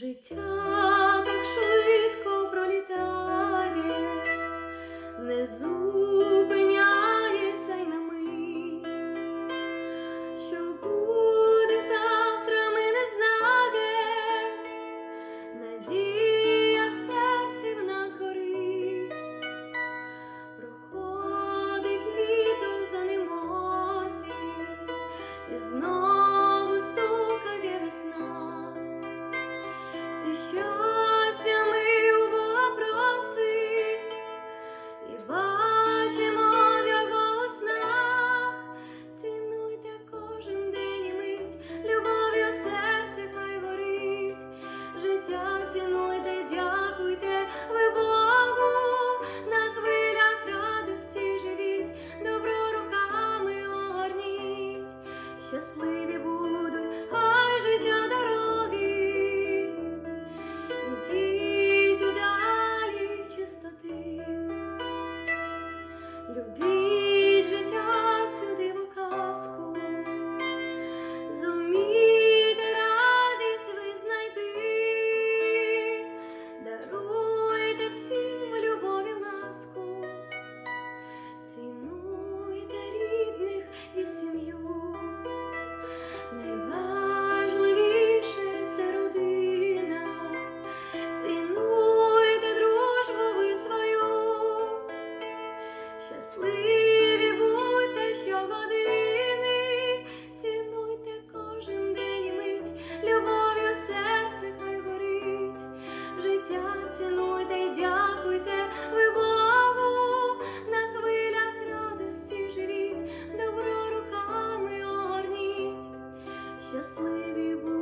Життя так швидко пролітає, не зупиняється щасливі будуть. just leave it